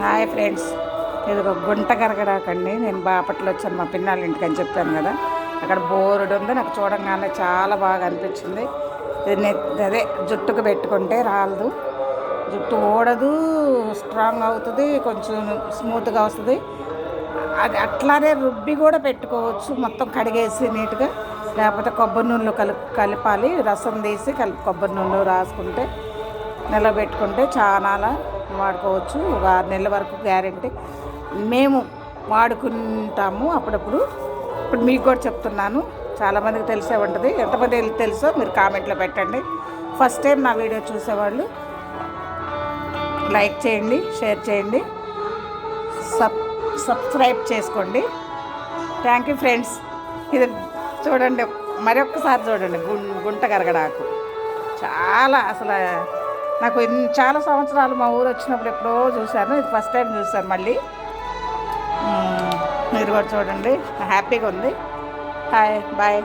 Hi friends. ఇది ఒక గుంట కరగడాకండి నేను బాపట్లో వచ్చాను మా పిన్నాళ్ళ ఇంటికి అని చెప్పాను కదా. అక్కడ బోరుడు ఉంది. నాకు చూడంగానే చాలా బాగా అనిపించింది. ఇది నె- అదే జుట్టుకు పెట్టుకుంటే రాలదు. జుట్టు ఓడదు స్ట్రాంగ్ అవుతుంది కొంచెం స్మూత్గా వస్తుంది. అది అట్లానే రుబ్బి కూడా పెట్టుకోవచ్చు. మొత్తం కడిగేసి నీట్గా. లేకపోతే కొబ్బరి నూనెలో కలుపు కలపాలి. రసం తీసి కలిపి కొబ్బరి నూనెలో రాసుకుంటే నిలబెట్టుకుంటే చాలా వాడుకోవచ్చు. ఒక ఆరు నెలల వరకు గ్యారెంటీ. మేము వాడుకుంటాము అప్పుడప్పుడు. ఇప్పుడు మీకు కూడా చెప్తున్నాను. చాలామందికి తెలిసే ఉంటుంది. ఎంతమంది తెలుసో మీరు కామెంట్లో పెట్టండి. ఫస్ట్ టైం నా వీడియో చూసేవాళ్ళు లైక్ చేయండి షేర్ చేయండి. సబ్ సబ్స్క్రైబ్ చేసుకోండి. Thank you friends. ఇది చూడండి మరొకసారి చూడండి. గుంట కరగడాకు. చాలా అసలు నాకు చాలా సంవత్సరాలు మా ఊరు వచ్చినప్పుడు ఎప్పుడో చూశాను. ఇది ఫస్ట్ టైం చూశాను మళ్ళీ. మీరు కూడా చూడండి. హ్యాపీగా ఉంది. Hi bye